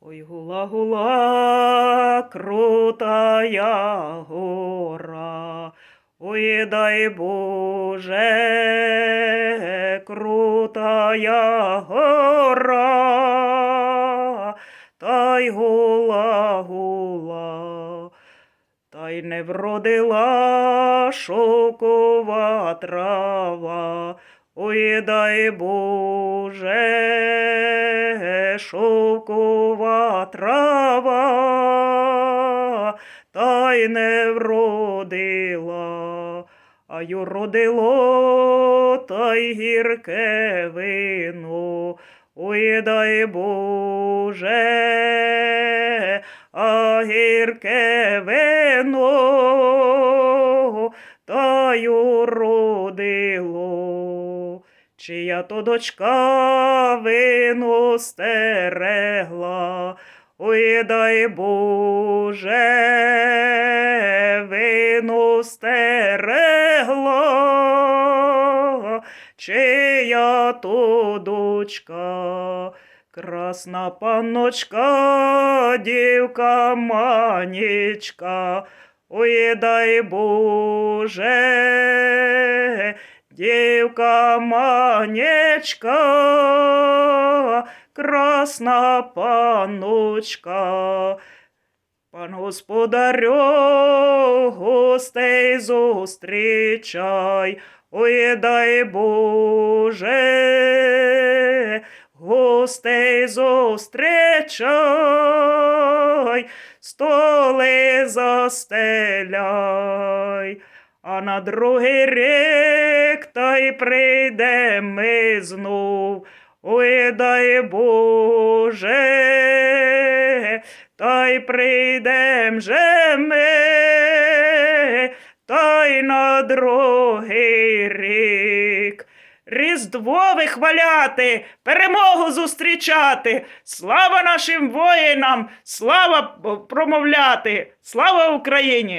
Ой, гула-гула, крутая гора, Ой, дай Боже, крутая гора, та й гула-гула, та й не вродила шокова трава, ой, Боже, шовкова трава, та й не вродила, а й уродило, та й гірке вино, ой, Боже, а гірке вино, та й уродило. Чия то дочка вино стерегла, ой, дай Боже, вино стерегла, чия то дочка, красна панночка, дівка манічка, ой, дай Боже, дівка манечка, красна панночка. Пан господарю, гостей зустрічай, ой, дай Боже, гостей зустрічай, столи застеляй, а на другий рік та й прийде ми знов, ой, дай Боже, та й прийдем же ми, та й на другий рік. Різдво вихваляти, перемогу зустрічати, слава нашим воїнам, слава промовляти, слава Україні!